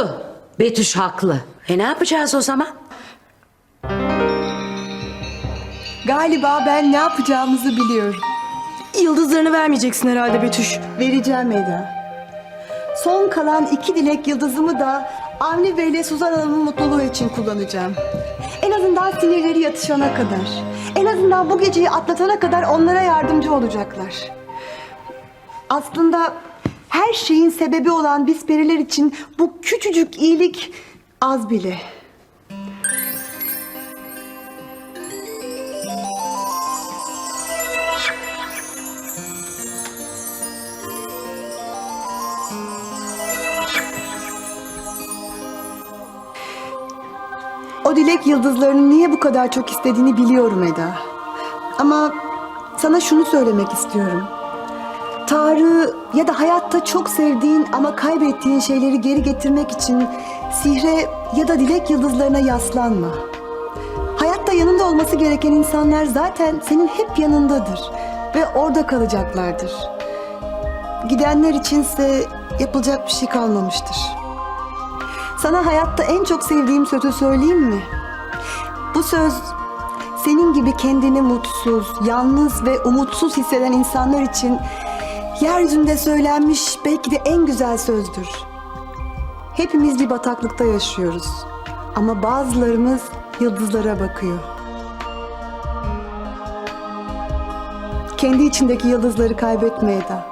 Doğru. Betüş haklı. E ne yapacağız o zaman? Galiba ben ne yapacağımızı biliyorum. Yıldızlarını vermeyeceksin herhalde Betüş. Vereceğim Eda. Son kalan iki dilek yıldızımı da Avni Bey ile Suzan Hanım'ın mutluluğu için kullanacağım. En azından sinirleri yatışana kadar. En azından bu geceyi atlatana kadar onlara yardımcı olacaklar. Aslında her şeyin sebebi olan biz periler için bu küçücük iyilik az bile. O dilek yıldızlarının niye bu kadar çok istediğini biliyorum Eda. Ama sana şunu söylemek istiyorum. Tanrı ya da hayatta çok sevdiğin ama kaybettiğin şeyleri geri getirmek için sihre ya da dilek yıldızlarına yaslanma. Hayatta yanında olması gereken insanlar zaten senin hep yanındadır ve orada kalacaklardır. Gidenler içinse yapılacak bir şey kalmamıştır. Sana hayatta en çok sevdiğim sözü söyleyeyim mi? Bu söz senin gibi kendini mutsuz, yalnız ve umutsuz hisseden insanlar için yeryüzünde söylenmiş belki de en güzel sözdür. Hepimiz bir bataklıkta yaşıyoruz. Ama bazılarımız yıldızlara bakıyor. Kendi içindeki yıldızları kaybetme Eda.